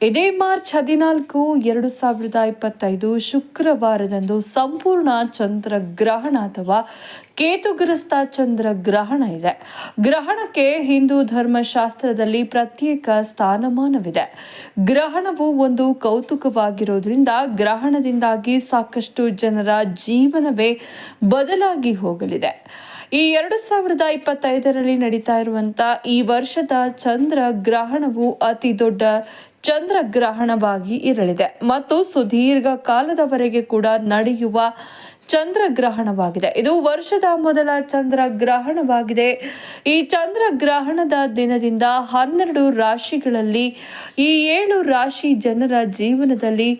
ಇದೇ ಮಾರ್ಚ್ ಹದಿನಾಲ್ಕು, ಎರಡು ಸಾವಿರದ ಇಪ್ಪತ್ತೈದು ಶುಕ್ರವಾರದಂದು ಸಂಪೂರ್ಣ ಚಂದ್ರಗ್ರಹಣ ಅಥವಾ ಕೇತುಗ್ರಸ್ತ ಚಂದ್ರಗ್ರಹಣ ಇದೆ. ಗ್ರಹಣಕ್ಕೆ ಹಿಂದೂ ಧರ್ಮಶಾಸ್ತ್ರದಲ್ಲಿ ಪ್ರತ್ಯೇಕ ಸ್ಥಾನಮಾನವಿದೆ. ಗ್ರಹಣವು ಒಂದು ಕೌತುಕವಾಗಿರೋದ್ರಿಂದ ಗ್ರಹಣದಿಂದಾಗಿ ಸಾಕಷ್ಟು ಜನರ ಜೀವನವೇ ಬದಲಾಗಿ ಹೋಗಲಿದೆ. ಈ ಎರಡು ಸಾವಿರದ ಇಪ್ಪತ್ತೈದರಲ್ಲಿ ನಡೀತಾ ಇರುವಂಥ ಈ ವರ್ಷದ ಚಂದ್ರ ಗ್ರಹಣವು ಅತಿ ದೊಡ್ಡ ಚಂದ್ರಗ್ರಹಣವಾಗಿ ಇರಲಿದೆ ಮತ್ತು ಸುದೀರ್ಘ ಕಾಲದವರೆಗೆ ಕೂಡ ನಡೆಯುವ ಚಂದ್ರಗ್ರಹಣವಾಗಿದೆ. ಇದು ವರ್ಷದ ಮೊದಲ ಚಂದ್ರಗ್ರಹಣವಾಗಿದೆ. ಈ ಚಂದ್ರಗ್ರಹಣದ ದಿನದಿಂದ ಹನ್ನೆರಡು ರಾಶಿಗಳಲ್ಲಿ ಈ ಏಳು ರಾಶಿ ಜನರ ಜೀವನದಲ್ಲಿ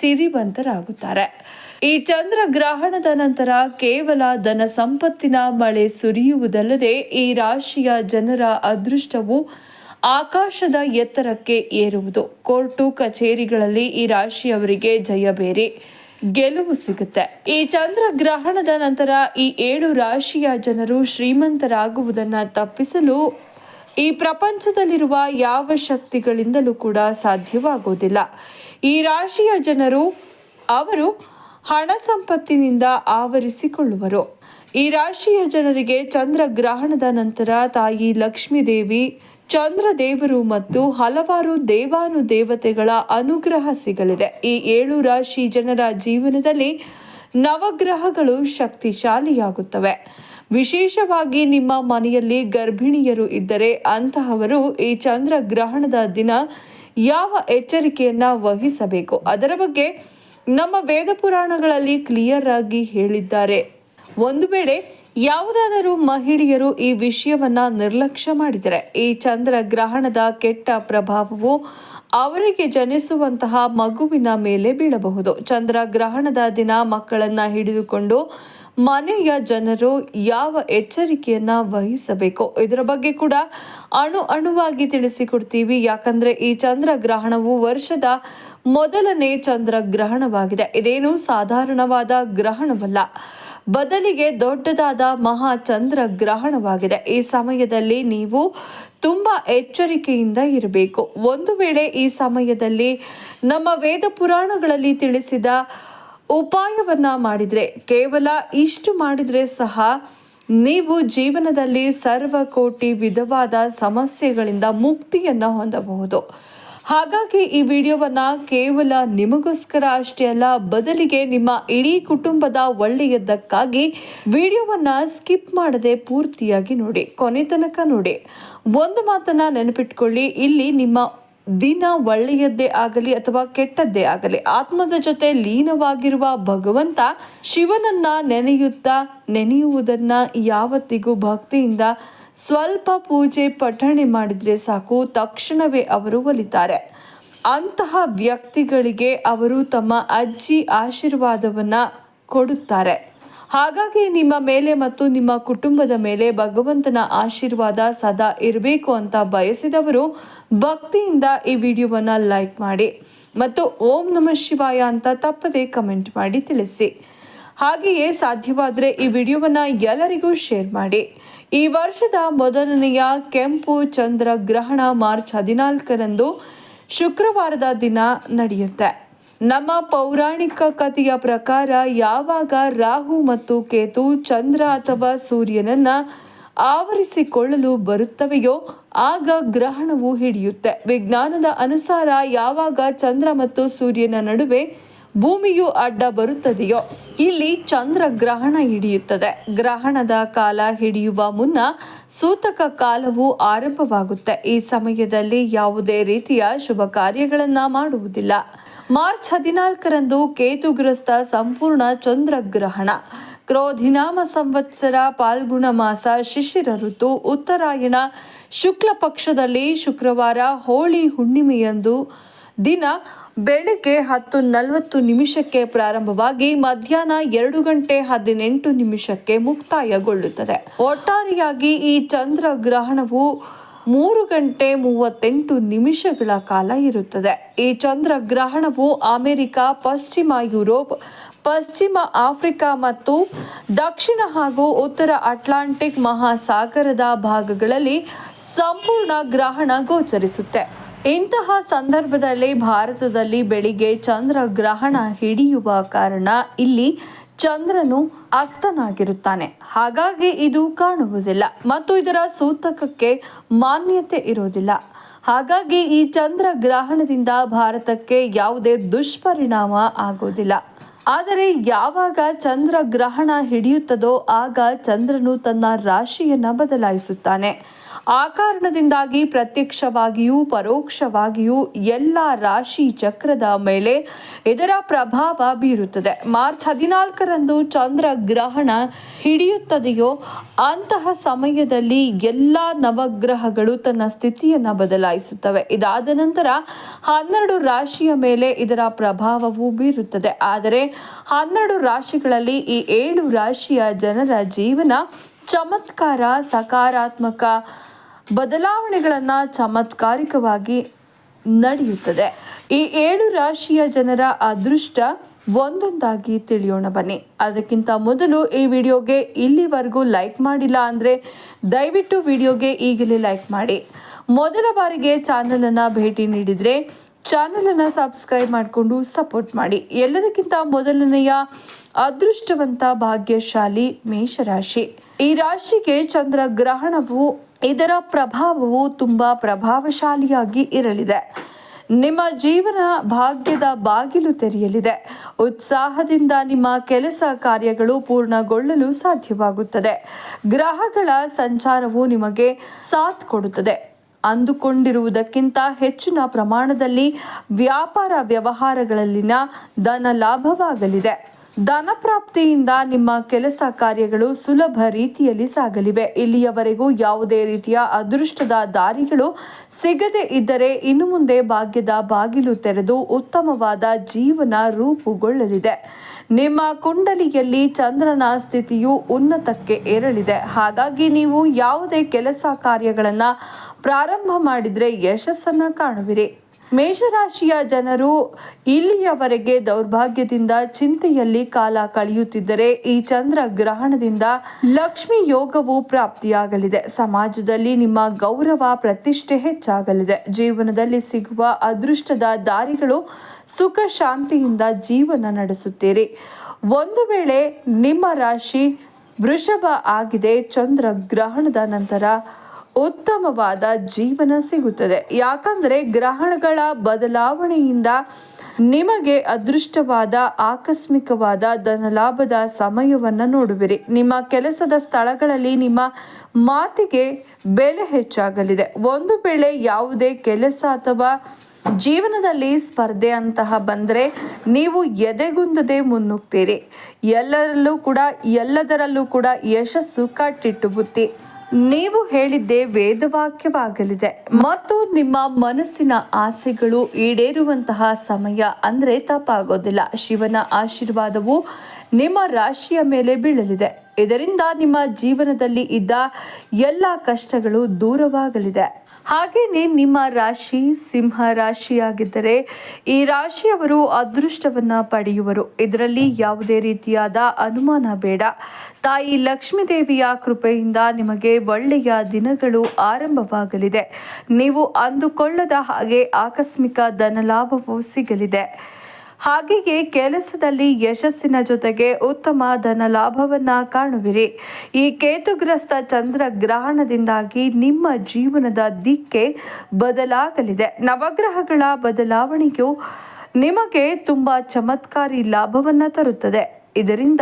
ಸಿರಿವಂತರಾಗುತ್ತಾರೆ. ಈ ಚಂದ್ರಗ್ರಹಣದ ನಂತರ ಕೇವಲ ಧನ ಸಂಪತ್ತಿನ ಮಳೆ ಸುರಿಯುವುದಲ್ಲದೆ ಈ ರಾಶಿಯ ಜನರ ಅದೃಷ್ಟವು ಆಕಾಶದ ಎತ್ತರಕ್ಕೆ ಏರುವುದು. ಕೋರ್ಟು ಕಚೇರಿಗಳಲ್ಲಿ ಈ ರಾಶಿಯವರಿಗೆ ಜಯಬೇರಿ ಗೆಲುವು ಸಿಗುತ್ತೆ. ಈ ಚಂದ್ರಗ್ರಹಣದ ನಂತರ ಈ ಏಳು ರಾಶಿಯ ಜನರು ಶ್ರೀಮಂತರಾಗುವುದನ್ನು ತಪ್ಪಿಸಲು ಈ ಪ್ರಪಂಚದಲ್ಲಿರುವ ಯಾವ ಶಕ್ತಿಗಳಿಂದಲೂ ಕೂಡ ಸಾಧ್ಯವಾಗುವುದಿಲ್ಲ. ಈ ರಾಶಿಯ ಜನರು, ಅವರು ಹಣ ಸಂಪತ್ತಿನಿಂದ ಆವರಿಸಿಕೊಳ್ಳುವರು. ಈ ರಾಶಿಯ ಜನರಿಗೆ ಚಂದ್ರಗ್ರಹಣದ ನಂತರ ತಾಯಿ ಲಕ್ಷ್ಮೀ ದೇವಿ ಚಂದ್ರದೇವರು ಮತ್ತು ಹಲವಾರು ದೇವಾನು ದೇವತೆಗಳ ಅನುಗ್ರಹ ಸಿಗಲಿದೆ. ಈ ಏಳು ರಾಶಿ ಜನರ ಜೀವನದಲ್ಲಿ ನವಗ್ರಹಗಳು ಶಕ್ತಿಶಾಲಿಯಾಗುತ್ತವೆ. ವಿಶೇಷವಾಗಿ ನಿಮ್ಮ ಮನೆಯಲ್ಲಿ ಗರ್ಭಿಣಿಯರು ಇದ್ದರೆ ಅಂತಹವರು ಈ ಚಂದ್ರ ಗ್ರಹಣದ ದಿನ ಯಾವ ಎಚ್ಚರಿಕೆಯನ್ನ ವಹಿಸಬೇಕು? ಅದರ ಬಗ್ಗೆ ನಮ್ಮ ವೇದ ಪುರಾಣಗಳಲ್ಲಿ ಕ್ಲಿಯರ್ ಆಗಿ ಹೇಳಿದ್ದಾರೆ. ಒಂದು ವೇಳೆ ಯಾವುದಾದರೂ ಮಹಿಳೆಯರು ಈ ವಿಷಯವನ್ನ ನಿರ್ಲಕ್ಷ್ಯ ಮಾಡಿದರೆ, ಈ ಚಂದ್ರ ಗ್ರಹಣದ ಕೆಟ್ಟ ಪ್ರಭಾವವು ಅವರಿಗೆ ಜನಿಸುವಂತಹ ಮಗುವಿನ ಮೇಲೆ ಬೀಳಬಹುದು. ಚಂದ್ರ ಗ್ರಹಣದ ದಿನ ಮಕ್ಕಳನ್ನ ಹಿಡಿದುಕೊಂಡು ಮನೆಯ ಜನರು ಯಾವ ಎಚ್ಚರಿಕೆಯನ್ನ ವಹಿಸಬೇಕು? ಇದರ ಬಗ್ಗೆ ಕೂಡ ಅಣು ಅಣುವಾಗಿ ತಿಳಿಸಿಕೊಡ್ತೀವಿ. ಯಾಕಂದ್ರೆ ಈ ಚಂದ್ರ ಗ್ರಹಣವು ವರ್ಷದ ಮೊದಲನೇ ಚಂದ್ರ ಗ್ರಹಣವಾಗಿದೆ. ಇದೇನು ಸಾಧಾರಣವಾದ ಗ್ರಹಣವಲ್ಲ. ಬದಲಿಗೆ ದೊಡ್ಡದಾದ ಮಹಾ ಚಂದ್ರ ಗ್ರಹಣವಾಗಿದೆ. ಈ ಸಮಯದಲ್ಲಿ ನೀವು ತುಂಬಾ ಎಚ್ಚರಿಕೆಯಿಂದ ಇರಬೇಕು. ಒಂದು ವೇಳೆ ಈ ಸಮಯದಲ್ಲಿ ನಮ್ಮ ವೇದ ಪುರಾಣಗಳಲ್ಲಿ ತಿಳಿಸಿದ ಉಪಾಯವನ್ನ ಮಾಡಿದ್ರೆ, ಕೇವಲ ಇಷ್ಟು ಮಾಡಿದ್ರೆ ಸಹ ನೀವು ಜೀವನದಲ್ಲಿ ಸರ್ವಕೋಟಿ ವಿಧವಾದ ಸಮಸ್ಯೆಗಳಿಂದ ಮುಕ್ತಿಯನ್ನ ಹೊಂದಬಹುದು. ಹಾಗಾಗಿ ಈ ವಿಡಿಯೋವನ್ನ ಕೇವಲ ನಿಮಗೋಸ್ಕರ ಅಷ್ಟೇ ಅಲ್ಲ, ಬದಲಿಗೆ ನಿಮ್ಮ ಇಡೀ ಕುಟುಂಬದ ಒಳ್ಳೆಯದಕ್ಕಾಗಿ ವಿಡಿಯೋವನ್ನ ಸ್ಕಿಪ್ ಮಾಡದೆ ಪೂರ್ತಿಯಾಗಿ ನೋಡಿ, ಕೊನೆ ತನಕ ನೋಡಿ. ಒಂದು ಮಾತನ್ನ ನೆನಪಿಟ್ಕೊಳ್ಳಿ, ಇಲ್ಲಿ ನಿಮ್ಮ ದಿನ ಒಳ್ಳೆಯದ್ದೇ ಆಗಲಿ ಅಥವಾ ಕೆಟ್ಟದ್ದೇ ಆಗಲಿ, ಆತ್ಮದ ಜೊತೆ ಲೀನವಾಗಿರುವ ಭಗವಂತ ಶಿವನನ್ನ ನೆನೆಯುತ್ತಾ ನೆನೆಯುವುದನ್ನ ಯಾವತ್ತಿಗೂ ಭಕ್ತಿಯಿಂದ ಸ್ವಲ್ಪ ಪೂಜೆ ಪಠಣೆ ಮಾಡಿದ್ರೆ ಸಾಕು, ತಕ್ಷಣವೇ ಅವರು ಒಲಿತಾರೆ. ಅಂತಹ ವ್ಯಕ್ತಿಗಳಿಗೆ ಅವರು ತಮ್ಮ ಅಜ್ಜಿ ಆಶೀರ್ವಾದವನ್ನ ಕೊಡುತ್ತಾರೆ. ಹಾಗಾಗಿ ನಿಮ್ಮ ಮೇಲೆ ಮತ್ತು ನಿಮ್ಮ ಕುಟುಂಬದ ಮೇಲೆ ಭಗವಂತನ ಆಶೀರ್ವಾದ ಸದಾ ಇರಬೇಕು ಅಂತ ಬಯಸಿದವರು ಭಕ್ತಿಯಿಂದ ಈ ವಿಡಿಯೋವನ್ನ ಲೈಕ್ ಮಾಡಿ ಮತ್ತು ಓಂ ನಮಃ ಶಿವಾಯ ಅಂತ ತಪ್ಪದೆ ಕಮೆಂಟ್ ಮಾಡಿ ತಿಳಿಸಿ. ಹಾಗೆಯೇ ಸಾಧ್ಯವಾದರೆ ಈ ವಿಡಿಯೋವನ್ನು ಎಲ್ಲರಿಗೂ ಶೇರ್ ಮಾಡಿ. ಈ ವರ್ಷದ ಮೊದಲನೆಯ ಕೆಂಪು ಚಂದ್ರ ಗ್ರಹಣ ಮಾರ್ಚ್ ಹದಿನಾಲ್ಕರಂದು ಶುಕ್ರವಾರದ ದಿನ ನಡೆಯುತ್ತೆ. ನಮ್ಮ ಪೌರಾಣಿಕ ಕಥೆಯ ಪ್ರಕಾರ ಯಾವಾಗ ರಾಹು ಮತ್ತು ಕೇತು ಚಂದ್ರ ಅಥವಾ ಸೂರ್ಯನನ್ನ ಆವರಿಸಿಕೊಳ್ಳಲು ಬರುತ್ತವೆಯೋ ಆಗ ಗ್ರಹಣವು ಹಿಡಿಯುತ್ತೆ. ವಿಜ್ಞಾನದ ಅನುಸಾರ ಯಾವಾಗ ಚಂದ್ರ ಮತ್ತು ಸೂರ್ಯನ ನಡುವೆ ಭೂಮಿಯು ಅಡ್ಡ ಬರುತ್ತದೆಯೋ? ಇಲ್ಲಿ ಚಂದ್ರ ಗ್ರಹಣ ಹಿಡಿಯುತ್ತದೆ. ಗ್ರಹಣದ ಕಾಲ ಹಿಡಿಯುವ ಮುನ್ನ ಸೂತಕ ಕಾಲವು ಆರಂಭವಾಗುತ್ತೆ. ಈ ಸಮಯದಲ್ಲಿ ಯಾವುದೇ ರೀತಿಯ ಶುಭ ಕಾರ್ಯಗಳನ್ನು ಮಾಡುವುದಿಲ್ಲ. ಮಾರ್ಚ್ ಹದಿನಾಲ್ಕರಂದು ಕೇತುಗ್ರಸ್ತ ಸಂಪೂರ್ಣ ಚಂದ್ರಗ್ರಹಣ ಕ್ರೋಧಿನಾಮ ಸಂವತ್ಸರ, ಪಾಲ್ಗುಣ ಮಾಸ, ಶಿಶಿರ ಋತು, ಉತ್ತರಾಯಣ, ಶುಕ್ಲ ಪಕ್ಷದಲ್ಲಿ ಶುಕ್ರವಾರ, ಹೋಳಿ ಹುಣ್ಣಿಮೆಯಂದು ದಿನ ಬೆಳಗ್ಗೆ ಹತ್ತು ನಲವತ್ತು ನಿಮಿಷಕ್ಕೆ ಪ್ರಾರಂಭವಾಗಿ ಮಧ್ಯಾಹ್ನ ಎರಡು ಗಂಟೆ ಹದಿನೆಂಟು ನಿಮಿಷಕ್ಕೆ ಮುಕ್ತಾಯಗೊಳ್ಳುತ್ತದೆ. ಒಟ್ಟಾರೆಯಾಗಿ ಈ ಚಂದ್ರ ಗ್ರಹಣವು ಮೂರು ಗಂಟೆ ಮೂವತ್ತೆಂಟು ನಿಮಿಷಗಳ ಕಾಲ ಇರುತ್ತದೆ. ಈ ಚಂದ್ರ ಗ್ರಹಣವು ಅಮೆರಿಕ, ಪಶ್ಚಿಮ ಯುರೋಪ್, ಪಶ್ಚಿಮ ಆಫ್ರಿಕಾ ಮತ್ತು ದಕ್ಷಿಣ ಹಾಗೂ ಉತ್ತರ ಅಟ್ಲಾಂಟಿಕ್ ಮಹಾಸಾಗರದ ಭಾಗಗಳಲ್ಲಿ ಸಂಪೂರ್ಣ ಗ್ರಹಣ ಗೋಚರಿಸುತ್ತೆ. ಇಂತಹ ಸಂದರ್ಭದಲ್ಲಿ ಭಾರತದಲ್ಲಿ ಬೆಳಿಗ್ಗೆ ಚಂದ್ರ ಗ್ರಹಣ ಹಿಡಿಯುವ ಕಾರಣ ಇಲ್ಲಿ ಚಂದ್ರನು ಅಸ್ತನಾಗಿರುತ್ತಾನೆ. ಹಾಗಾಗಿ ಇದು ಕಾಣುವುದಿಲ್ಲ ಮತ್ತು ಇದರ ಸೂತಕಕ್ಕೆ ಮಾನ್ಯತೆ ಇರುವುದಿಲ್ಲ. ಹಾಗಾಗಿ ಈ ಚಂದ್ರ ಗ್ರಹಣದಿಂದ ಭಾರತಕ್ಕೆ ಯಾವುದೇ ದುಷ್ಪರಿಣಾಮ ಆಗುವುದಿಲ್ಲ. ಆದರೆ ಯಾವಾಗ ಚಂದ್ರ ಗ್ರಹಣ ಹಿಡಿಯುತ್ತದೋ ಆಗ ಚಂದ್ರನು ತನ್ನ ರಾಶಿಯನ್ನು ಬದಲಾಯಿಸುತ್ತಾನೆ. ಆ ಕಾರಣದಿಂದಾಗಿ ಪ್ರತ್ಯಕ್ಷವಾಗಿಯೂ ಪರೋಕ್ಷವಾಗಿಯೂ ಎಲ್ಲ ರಾಶಿ ಚಕ್ರದ ಮೇಲೆ ಇದರ ಪ್ರಭಾವ ಬೀರುತ್ತದೆ. ಮಾರ್ಚ್ ಹದಿನಾಲ್ಕರಂದು ಚಂದ್ರ ಗ್ರಹಣ ಹಿಡಿಯುತ್ತದೆಯೋ ಅಂತಹ ಸಮಯದಲ್ಲಿ ಎಲ್ಲ ನವಗ್ರಹಗಳು ತನ್ನ ಸ್ಥಿತಿಯನ್ನು ಬದಲಾಯಿಸುತ್ತವೆ. ಇದಾದ ನಂತರ ಹನ್ನೆರಡು ರಾಶಿಯ ಮೇಲೆ ಇದರ ಪ್ರಭಾವವು ಬೀರುತ್ತದೆ. ಆದರೆ ಹನ್ನೆರಡು ರಾಶಿಗಳಲ್ಲಿ ಈ ಏಳು ರಾಶಿಯ ಜನರ ಜೀವನ ಚಮತ್ಕಾರ, ಸಕಾರಾತ್ಮಕ ಬದಲಾವಣೆಗಳನ್ನು ಚಮತ್ಕಾರಿಕವಾಗಿ ನಡೆಯುತ್ತದೆ. ಈ ಏಳು ರಾಶಿಯ ಜನರ ಅದೃಷ್ಟ ಒಂದೊಂದಾಗಿ ತಿಳಿಯೋಣ ಬನ್ನಿ. ಅದಕ್ಕಿಂತ ಮೊದಲು ಈ ವಿಡಿಯೋಗೆ ಇಲ್ಲಿವರೆಗೂ ಲೈಕ್ ಮಾಡಿಲ್ಲ ಅಂದರೆ ದಯವಿಟ್ಟು ವಿಡಿಯೋಗೆ ಈಗಲೇ ಲೈಕ್ ಮಾಡಿ. ಮೊದಲ ಬಾರಿಗೆ ಚಾನಲನ್ನು ಭೇಟಿ ನೀಡಿದರೆ ಚಾನಲನ್ನು ಸಬ್ಸ್ಕ್ರೈಬ್ ಮಾಡಿಕೊಂಡು ಸಪೋರ್ಟ್ ಮಾಡಿ. ಎಲ್ಲದಕ್ಕಿಂತ ಮೊದಲನೆಯ ಅದೃಷ್ಟವಂತ ಭಾಗ್ಯಶಾಲಿ ಮೇಷರಾಶಿ. ಈ ರಾಶಿಗೆ ಚಂದ್ರ ಗ್ರಹಣವು ಇದರ ಪ್ರಭಾವವು ತುಂಬ ಪ್ರಭಾವಶಾಲಿಯಾಗಿ ಇರಲಿದೆ. ನಿಮ್ಮ ಜೀವನ ಭಾಗ್ಯದ ಬಾಗಿಲು ತೆರೆಯಲಿದೆ. ಉತ್ಸಾಹದಿಂದ ನಿಮ್ಮ ಕೆಲಸ ಕಾರ್ಯಗಳು ಪೂರ್ಣಗೊಳ್ಳಲು ಸಾಧ್ಯವಾಗುತ್ತದೆ. ಗ್ರಹಗಳ ಸಂಚಾರವು ನಿಮಗೆ ಸಾಥ್ ಕೊಡುತ್ತದೆ. ಅಂದುಕೊಂಡಿರುವುದಕ್ಕಿಂತ ಹೆಚ್ಚಿನ ಪ್ರಮಾಣದಲ್ಲಿ ವ್ಯಾಪಾರ ವ್ಯವಹಾರಗಳಲ್ಲಿನ ಧನ ಲಾಭವಾಗಲಿದೆ. ಧನ ಪ್ರಾಪ್ತಿಯಿಂದ ನಿಮ್ಮ ಕೆಲಸ ಕಾರ್ಯಗಳು ಸುಲಭ ರೀತಿಯಲ್ಲಿ ಸಾಗಲಿವೆ. ಇಲ್ಲಿಯವರೆಗೂ ಯಾವುದೇ ರೀತಿಯ ಅದೃಷ್ಟದ ದಾರಿಗಳು ಸಿಗದೆ ಇದ್ದರೆ ಇನ್ನು ಮುಂದೆ ಭಾಗ್ಯದ ಬಾಗಿಲು ತೆರೆದು ಉತ್ತಮವಾದ ಜೀವನ ರೂಪುಗೊಳ್ಳಲಿದೆ. ನಿಮ್ಮ ಕುಂಡಲಿಯಲ್ಲಿ ಚಂದ್ರನ ಸ್ಥಿತಿಯು ಉನ್ನತಕ್ಕೆ ಏರಲಿದೆ. ಹಾಗಾಗಿ ನೀವು ಯಾವುದೇ ಕೆಲಸ ಕಾರ್ಯಗಳನ್ನು ಪ್ರಾರಂಭ ಮಾಡಿದರೆ ಯಶಸ್ಸನ್ನು ಕಾಣುವಿರಿ. ಮೇಷರಾಶಿಯ ಜನರು ಇಲ್ಲಿಯವರೆಗೆ ದೌರ್ಭಾಗ್ಯದಿಂದ ಚಿಂತೆಯಲ್ಲಿ ಕಾಲ ಕಳೆಯುತ್ತಿದ್ದರೆ ಈ ಚಂದ್ರ ಗ್ರಹಣದಿಂದ ಲಕ್ಷ್ಮಿ ಯೋಗವು ಪ್ರಾಪ್ತಿಯಾಗಲಿದೆ. ಸಮಾಜದಲ್ಲಿ ನಿಮ್ಮ ಗೌರವ, ಪ್ರತಿಷ್ಠೆ ಹೆಚ್ಚಾಗಲಿದೆ. ಜೀವನದಲ್ಲಿ ಸಿಗುವ ಅದೃಷ್ಟದ ದಾರಿಗಳು ಸುಖ ಶಾಂತಿಯಿಂದ ಜೀವನ ನಡೆಸುತ್ತೀರಿ. ಒಂದು ವೇಳೆ ನಿಮ್ಮ ರಾಶಿ ವೃಷಭ ಆಗಿದೆ, ಚಂದ್ರ ಗ್ರಹಣದ ನಂತರ ಉತ್ತಮವಾದ ಜೀವನ ಸಿಗುತ್ತದೆ. ಯಾಕಂದರೆ ಗ್ರಹಣಗಳ ಬದಲಾವಣೆಯಿಂದ ನಿಮಗೆ ಅದೃಷ್ಟವಾದ, ಆಕಸ್ಮಿಕವಾದ ಧನಲಾಭದ ಸಮಯವನ್ನು ನೋಡುವಿರಿ. ನಿಮ್ಮ ಕೆಲಸದ ಸ್ಥಳಗಳಲ್ಲಿ ನಿಮ್ಮ ಮಾತಿಗೆ ಬೆಲೆ ಹೆಚ್ಚಾಗಲಿದೆ. ಒಂದು ವೇಳೆ ಯಾವುದೇ ಕೆಲಸ ಅಥವಾ ಜೀವನದಲ್ಲಿ ಸ್ಪರ್ಧೆ ಅಂತಹ ಬಂದರೆ ನೀವು ಎದೆಗುಂದದೆ ಮುನ್ನುಗ್ತೀರಿ. ಎಲ್ಲರಲ್ಲೂ ಕೂಡ, ಎಲ್ಲದರಲ್ಲೂ ಕೂಡ ಯಶಸ್ಸು ಕಟ್ಟಿಟ್ಟು ಬುತ್ತಿ ನೀವು ಹೇಳಿದ್ದೇ ವೇದವಾಕ್ಯವಾಗಲಿದೆ. ಮತ್ತು ನಿಮ್ಮ ಮನಸ್ಸಿನ ಆಸೆಗಳು ಈಡೇರುವಂತಹ ಸಮಯ ಅಂದರೆ ತಪ್ಪಾಗೋದಿಲ್ಲ. ಶಿವನ ಆಶೀರ್ವಾದವು ನಿಮ್ಮ ರಾಶಿಯ ಮೇಲೆ ಬೀಳಲಿದೆ. ಇದರಿಂದ ನಿಮ್ಮ ಜೀವನದಲ್ಲಿ ಇದ್ದ ಎಲ್ಲ ಕಷ್ಟಗಳು ದೂರವಾಗಲಿದೆ. ಹಾಗೆಯೇ ನಿಮ್ಮ ರಾಶಿ ಸಿಂಹ ರಾಶಿಯಾಗಿದ್ದರೆ ಈ ರಾಶಿಯವರು ಅದೃಷ್ಟವನ್ನ ಪಡೆಯುವರು. ಇದರಲ್ಲಿ ಯಾವುದೇ ರೀತಿಯಾದ ಅನುಮಾನ ಬೇಡ. ತಾಯಿ ಲಕ್ಷ್ಮೀದೇವಿಯ ಕೃಪೆಯಿಂದ ನಿಮಗೆ ಒಳ್ಳೆಯ ದಿನಗಳು ಆರಂಭವಾಗಲಿದೆ. ನೀವು ಅಂದುಕೊಳ್ಳದ ಹಾಗೆ ಆಕಸ್ಮಿಕ ಧನಲಾಭವು ಸಿಗಲಿದೆ. ಹಾಗೆಯೇ ಕೆಲಸದಲ್ಲಿ ಯಶಸ್ಸಿನ ಜೊತೆಗೆ ಉತ್ತಮ ಧನ ಲಾಭವನ್ನ ಕಾಣುವಿರಿ. ಈ ಕೇತುಗ್ರಸ್ತ ಚಂದ್ರ ಗ್ರಹಣದಿಂದಾಗಿ ನಿಮ್ಮ ಜೀವನದ ದಿಕ್ಕೆ ಬದಲಾಗಲಿದೆ. ನವಗ್ರಹಗಳ ಬದಲಾವಣೆಯು ನಿಮಗೆ ತುಂಬ ಚಮತ್ಕಾರಿ ಲಾಭವನ್ನ ತರುತ್ತದೆ. ಇದರಿಂದ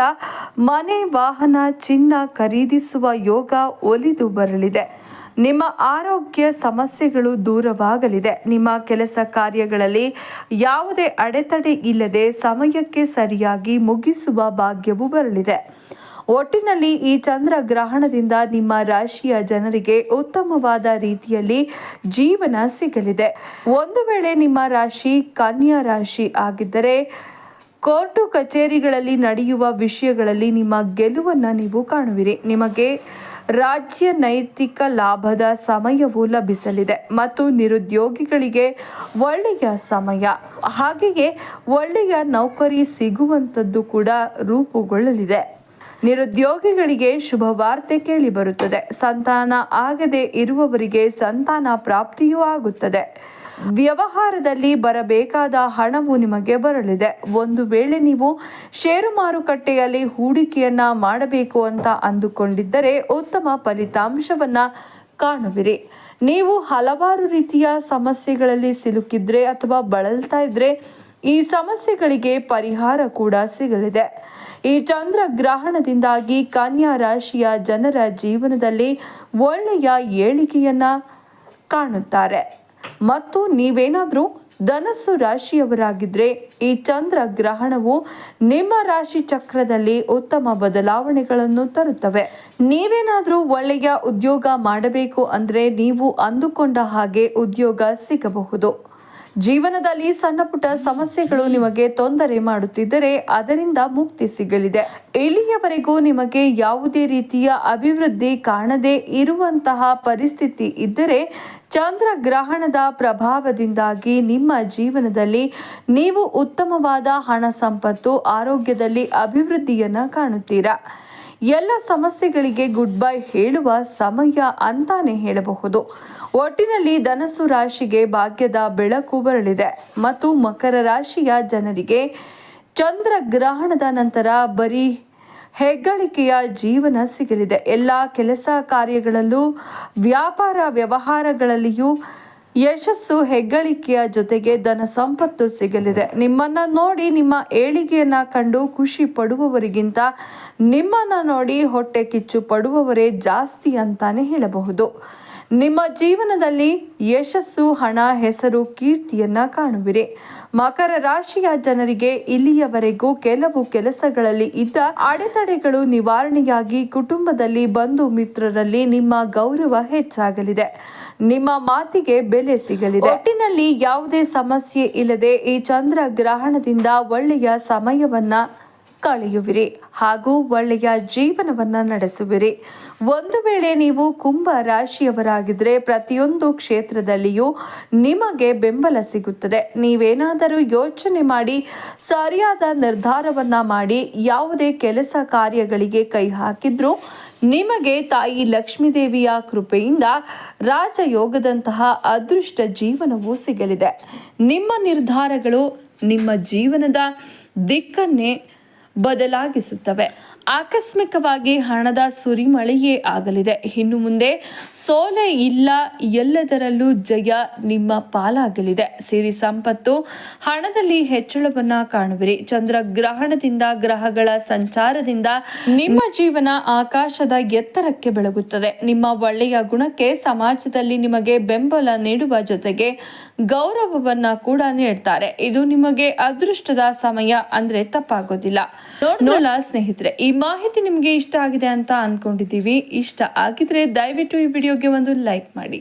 ಮನೆ ವಾಹನ ಚಿನ್ನ ಖರೀದಿಸುವ ಯೋಗ ಒಲಿದು ಬರಲಿದೆ. ನಿಮ್ಮ ಆರೋಗ್ಯ ಸಮಸ್ಯೆಗಳು ದೂರವಾಗಲಿದೆ. ನಿಮ್ಮ ಕೆಲಸ ಕಾರ್ಯಗಳಲ್ಲಿ ಯಾವುದೇ ಅಡೆತಡೆ ಇಲ್ಲದೆ ಸಮಯಕ್ಕೆ ಸರಿಯಾಗಿ ಮುಗಿಸುವ ಭಾಗ್ಯವು ಬರಲಿದೆ. ಒಟ್ಟಿನಲ್ಲಿ ಈ ಚಂದ್ರ ಗ್ರಹಣದಿಂದ ನಿಮ್ಮ ರಾಶಿಯ ಜನರಿಗೆ ಉತ್ತಮವಾದ ರೀತಿಯಲ್ಲಿ ಜೀವನ ಸಿಗಲಿದೆ. ಒಂದು ವೇಳೆ ನಿಮ್ಮ ರಾಶಿ ಕನ್ಯಾ ರಾಶಿ ಆಗಿದ್ದರೆ, ಕೋರ್ಟು ಕಚೇರಿಗಳಲ್ಲಿ ನಡೆಯುವ ವಿಷಯಗಳಲ್ಲಿ ನಿಮ್ಮ ಗೆಲುವನ್ನು ನೀವು ಕಾಣುವಿರಿ. ನಿಮಗೆ ರಾಜ್ಯ ನೈತಿಕ ಲಾಭದ ಸಮಯವು ಲಭಿಸಲಿದೆ ಮತ್ತು ನಿರುದ್ಯೋಗಿಗಳಿಗೆ ಒಳ್ಳೆಯ ಸಮಯ. ಹಾಗೆಯೇ ಒಳ್ಳೆಯ ನೌಕರಿ ಸಿಗುವಂಥದ್ದು ಕೂಡ ರೂಪುಗೊಳ್ಳಲಿದೆ. ನಿರುದ್ಯೋಗಿಗಳಿಗೆ ಶುಭ ವಾರ್ತೆ ಕೇಳಿ ಬರುತ್ತದೆ ಸಂತಾನ ಆಗದೆ ಇರುವವರಿಗೆ ಸಂತಾನ ಪ್ರಾಪ್ತಿಯೂ ಆಗುತ್ತದೆ. ವ್ಯವಹಾರದಲ್ಲಿ ಬರಬೇಕಾದ ಹಣವು ನಿಮಗೆ ಬರಲಿದೆ. ಒಂದು ವೇಳೆ ನೀವು ಷೇರು ಮಾರುಕಟ್ಟೆಯಲ್ಲಿ ಹೂಡಿಕೆಯನ್ನ ಮಾಡಬೇಕು ಅಂತ ಅಂದುಕೊಂಡಿದ್ದರೆ ಉತ್ತಮ ಫಲಿತಾಂಶವನ್ನ ಕಾಣುವಿರಿ. ನೀವು ಹಲವಾರು ರೀತಿಯ ಸಮಸ್ಯೆಗಳಲ್ಲಿ ಸಿಲುಕಿದ್ರೆ ಅಥವಾ ಬಳಲ್ತಾ ಇದ್ರೆ ಈ ಸಮಸ್ಯೆಗಳಿಗೆ ಪರಿಹಾರ ಕೂಡ ಸಿಗಲಿದೆ. ಈ ಚಂದ್ರ ಗ್ರಹಣದಿಂದಾಗಿ ಕನ್ಯಾ ರಾಶಿಯ ಜನರ ಜೀವನದಲ್ಲಿ ಒಳ್ಳೆಯ ಏಳಿಗೆಯನ್ನ ಕಾಣುತ್ತಾರೆ. ಮತ್ತು ನೀವೇನಾದರೂ ಧನಸ್ಸು ರಾಶಿಯವರಾಗಿದ್ದರೆ ಈ ಚಂದ್ರ ಗ್ರಹಣವು ನಿಮ್ಮ ರಾಶಿ ಚಕ್ರದಲ್ಲಿ ಉತ್ತಮ ಬದಲಾವಣೆಗಳನ್ನು ತರುತ್ತವೆ. ನೀವೇನಾದರೂ ಒಳ್ಳೆಯ ಉದ್ಯೋಗ ಮಾಡಬೇಕು ಅಂದ್ರೆ ನೀವು ಅಂದುಕೊಂಡ ಹಾಗೆ ಉದ್ಯೋಗ ಸಿಗಬಹುದು. ಜೀವನದಲ್ಲಿ ಸಣ್ಣ ಪುಟ್ಟ ಸಮಸ್ಯೆಗಳು ನಿಮಗೆ ತೊಂದರೆ ಮಾಡುತ್ತಿದ್ದರೆ ಅದರಿಂದ ಮುಕ್ತಿ ಸಿಗಲಿದೆ. ಇಲ್ಲಿಯವರೆಗೂ ನಿಮಗೆ ಯಾವುದೇ ರೀತಿಯ ಅಭಿವೃದ್ಧಿ ಕಾಣದೇ ಇರುವಂತಹ ಪರಿಸ್ಥಿತಿ ಇದ್ದರೆ ಚಂದ್ರ ಗ್ರಹಣದ ಪ್ರಭಾವದಿಂದಾಗಿ ನಿಮ್ಮ ಜೀವನದಲ್ಲಿ ನೀವು ಉತ್ತಮವಾದ ಹಣ ಸಂಪತ್ತು, ಆರೋಗ್ಯದಲ್ಲಿ ಅಭಿವೃದ್ಧಿಯನ್ನು ಕಾಣುತ್ತೀರಾ? ಎಲ್ಲ ಸಮಸ್ಯೆಗಳಿಗೆ ಗುಡ್ ಬೈ ಹೇಳುವ ಸಮಯ ಅಂತಾನೆ ಹೇಳಬಹುದು. ಒಟ್ಟಿನಲ್ಲಿ ಧನಸ್ಸು ರಾಶಿಗೆ ಭಾಗ್ಯದ ಬೆಳಕು ಬರಲಿದೆ. ಮತ್ತು ಮಕರ ರಾಶಿಯ ಜನರಿಗೆ ಚಂದ್ರ ಗ್ರಹಣದ ನಂತರ ಬರೀ ಹೆಗ್ಗಳಿಕೆಯ ಜೀವನ ಸಿಗಲಿದೆ. ಎಲ್ಲ ಕೆಲಸ ಕಾರ್ಯಗಳಲ್ಲೂ ವ್ಯಾಪಾರ ವ್ಯವಹಾರಗಳಲ್ಲಿಯೂ ಯಶಸ್ಸು ಹೆಗ್ಗಳಿಕೆಯ ಜೊತೆಗೆ ಧನ ಸಂಪತ್ತು ಸಿಗಲಿದೆ. ನಿಮ್ಮನ್ನ ನೋಡಿ, ನಿಮ್ಮ ಏಳಿಗೆಯನ್ನ ಕಂಡು ಖುಷಿ ಪಡುವವರಿಗಿಂತ ನಿಮ್ಮನ್ನ ನೋಡಿ ಹೊಟ್ಟೆ ಕಿಚ್ಚು ಪಡುವವರೇ ಜಾಸ್ತಿ ಅಂತಾನೆ ಹೇಳಬಹುದು. ನಿಮ್ಮ ಜೀವನದಲ್ಲಿ ಯಶಸ್ಸು, ಹಣ, ಹೆಸರು, ಕೀರ್ತಿಯನ್ನ ಕಾಣುವಿರಿ. ಮಕರ ರಾಶಿಯ ಜನರಿಗೆ ಇಲ್ಲಿಯವರೆಗೂ ಕೆಲವು ಕೆಲಸಗಳಲ್ಲಿ ಇದ್ದ ಅಡೆತಡೆಗಳು ನಿವಾರಣೆಯಾಗಿ ಕುಟುಂಬದಲ್ಲಿ ಬಂಧು ಮಿತ್ರರಲ್ಲಿ ನಿಮ್ಮ ಗೌರವ ಹೆಚ್ಚಾಗಲಿದೆ. ನಿಮ್ಮ ಮಾತಿಗೆ ಬೆಲೆ ಸಿಗಲಿದೆ. ಒಟ್ಟಿನಲ್ಲಿ ಯಾವುದೇ ಸಮಸ್ಯೆ ಇಲ್ಲದೆ ಈ ಚಂದ್ರ ಗ್ರಹಣದಿಂದ ಒಳ್ಳೆಯ ಸಮಯವನ್ನ ಕಳೆಯುವಿರಿ ಹಾಗೂ ಒಳ್ಳೆಯ ಜೀವನವನ್ನ ನಡೆಸುವಿರಿ. ಒಂದು ವೇಳೆ ನೀವು ಕುಂಭ ರಾಶಿಯವರಾಗಿದ್ರೆ ಪ್ರತಿಯೊಂದು ಕ್ಷೇತ್ರದಲ್ಲಿಯೂ ನಿಮಗೆ ಬೆಂಬಲ ಸಿಗುತ್ತದೆ. ನೀವೇನಾದರೂ ಯೋಚನೆ ಮಾಡಿ, ಸರಿಯಾದ ನಿರ್ಧಾರವನ್ನ ಮಾಡಿ, ಯಾವುದೇ ಕೆಲಸ ಕಾರ್ಯಗಳಿಗೆ ಕೈ ಹಾಕಿದ್ರೂ ನಿಮಗೆ ತಾಯಿ ಲಕ್ಷ್ಮೀದೇವಿಯ ಕೃಪೆಯಿಂದ ರಾಜಯೋಗದಂತಹ ಅದೃಷ್ಟ ಜೀವನವು ಸಿಗಲಿದೆ. ನಿಮ್ಮ ನಿರ್ಧಾರಗಳು ನಿಮ್ಮ ಜೀವನದ ದಿಕ್ಕನ್ನೇ ಬದಲಾಗಿಸುತ್ತವೆ. ಆಕಸ್ಮಿಕವಾಗಿ ಹಣದ ಸುರಿಮಳೆಯೇ ಆಗಲಿದೆ. ಇನ್ನು ಮುಂದೆ ಸೋಲೆ ಇಲ್ಲ, ಎಲ್ಲದರಲ್ಲೂ ಜಯ ನಿಮ್ಮ ಪಾಲಾಗಲಿದೆ. ಸಿರಿ ಸಂಪತ್ತು, ಹಣದಲ್ಲಿ ಹೆಚ್ಚಳವನ್ನ ಕಾಣುವಿರಿ. ಚಂದ್ರ ಗ್ರಹಣದಿಂದ, ಗ್ರಹಗಳ ಸಂಚಾರದಿಂದ ನಿಮ್ಮ ಜೀವನ ಆಕಾಶದ ಎತ್ತರಕ್ಕೆ ಬೆಳಗುತ್ತದೆ. ನಿಮ್ಮ ಒಳ್ಳೆಯ ಗುಣಕ್ಕೆ ಸಮಾಜದಲ್ಲಿ ನಿಮಗೆ ಬೆಂಬಲ ನೀಡುವ ಜೊತೆಗೆ ಗೌರವವನ್ನ ಕೂಡ ನೀಡ್ತಾರೆ. ಇದು ನಿಮಗೆ ಅದೃಷ್ಟದ ಸಮಯ ಅಂದ್ರೆ ತಪ್ಪಾಗೋದಿಲ್ಲ. ನೋಡೋಣ ಸ್ನೇಹಿತರೆ ಈ ಮಾಹಿತಿ ನಿಮಗೆ ಇಷ್ಟ ಆಗಿದೆ ಅಂತ ಅನ್ಕೊಂಡಿದೀವಿ ಇಷ್ಟ ಆಗಿದ್ರೆ ದಯವಿಟ್ಟು ಈ ವಿಡಿಯೋಗೆ ಒಂದು ಲೈಕ್ ಮಾಡಿ.